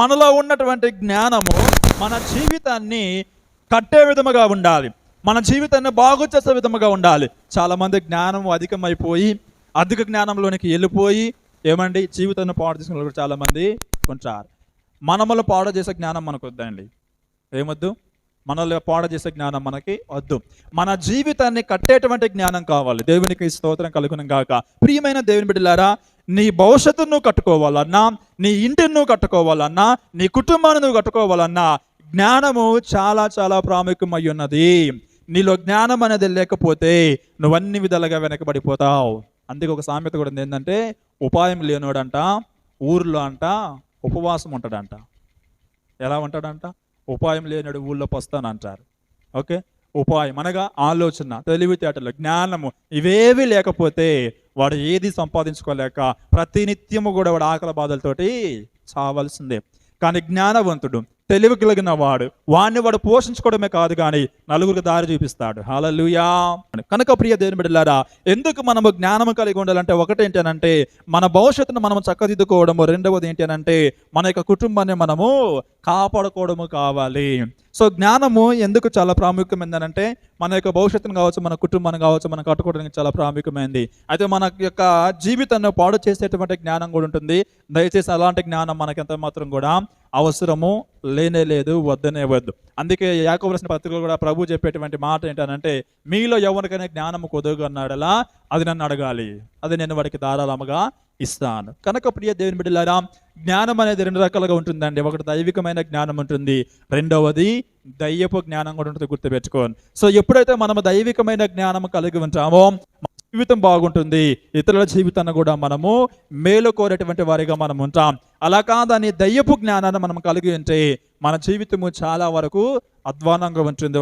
మనలో ఉన్నటువంటి జ్ఞానము మన జీవితాన్ని కట్టే విధముగా ఉండాలి. మన జీవితాన్ని బాగు చేసే విధముగా ఉండాలి. చాలామంది జ్ఞానం అధికమైపోయి అధిక జ్ఞానంలోనికి వెళ్ళిపోయి ఏమండి? జీవితాన్ని పాడు చేసుకున్న చాలామంది ఉంటారు. మనములు పాడు చేసే జ్ఞానం మనకు వద్దండి. ఏమొద్దు? మనల్ని పాడ చేసే జ్ఞానం మనకి వద్దు. మన జీవితాన్ని కట్టేటువంటి జ్ఞానం కావాలి. దేవునికి స్తోత్రం కలుగునం గాక. ప్రియమైన దేవుని బిడ్డలారా నీ భవిష్యత్తును నువ్వు కట్టుకోవాలన్నా నీ ఇంటిని నువ్వు కట్టుకోవాలన్నా నీ కుటుంబాన్ని నువ్వు కట్టుకోవాలన్నా జ్ఞానము చాలా చాలా ప్రాముఖ్యమై ఉన్నది నీలో జ్ఞానం అనేది లేకపోతే నువ్వు అన్ని విధాలుగా వెనకబడిపోతావు. అందుకే ఒక సామెత కూడా ఉంది. ఏంటంటే ఉపాయం లేనోడంట ఊర్లో అంట ఉపవాసం ఉంటాడంట. ఎలా ఉంటాడంట? ఉపాయం లేనోడు ఊళ్ళో పస్తానంటారు. ఓకే? ఉపాయం అనగా ఆలోచన తెలివితేటలు జ్ఞానము ఇవేవి లేకపోతే వాడు ఏది సంపాదించుకోలేక ప్రతినిత్యము కూడా వాడు ఆకలి బాధలతోటి చావాల్సిందే. కానీ జ్ఞానవంతుడు తెలివి కలిగిన వాడు వాడిని వాడు పోషించుకోవడమే కాదు కానీ నలుగురికి దారి చూపిస్తాడు. హలలుయా కనుక ప్రియ దేని బిడ్డలారా ఎందుకు మనము జ్ఞానం కలిగి ఉండాలంటే ఒకటి ఏంటనంటే మన భవిష్యత్తును మనం చక్కదిద్దుకోవడము. రెండవది ఏంటి మన యొక్క కుటుంబాన్ని మనము కాపాడుకోవడము కావాలి. సో జ్ఞానము ఎందుకు చాలా ప్రాముఖ్యమైందనంటే మన యొక్క భవిష్యత్తును కావచ్చు మన కుటుంబాన్ని కావచ్చు మనం కట్టుకోవడానికి చాలా ప్రాముఖ్యమైనది అయితే మన యొక్క జీవితాన్ని పాడు చేసేటువంటి జ్ఞానం కూడా ఉంటుంది. దయచేసి అలాంటి జ్ఞానం మనకి ఎంత మాత్రం కూడా అవసరము లేనే లేదు వద్దనే వద్దు. అందుకే యాకోబలసిన పత్రికలు కూడా ప్రభు చెప్పేటువంటి మాట ఏంటనంటే మీలో ఎవరికైనా జ్ఞానము కొదుగు అన్నాడలా అది నన్ను అడగాలి. అది నేను వాడికి ధారాళముగా ఇస్తాను. కనుక ప్రియ దేవుని బిడ్డలారా జ్ఞానం అనేది రెండు రకాలుగా ఉంటుందండి. ఒకటి దైవికమైన జ్ఞానం ఉంటుంది. రెండవది దయ్యపు జ్ఞానం కూడా ఉంటుంది గుర్తుపెట్టుకోండి. సో ఎప్పుడైతే మనం దైవికమైన జ్ఞానం కలిగి ఉంటామో జీవితం బాగుంటుంది. ఇతరుల జీవితాన్ని కూడా మనము మేలు కోరేటువంటి వారిగా మనం ఉంటాం. అలా కాదని దయ్యపు జ్ఞానాన్ని మనం కలిగి ఉంటే మన జీవితము చాలా వరకు అధ్వానంగా ఉంటుంది.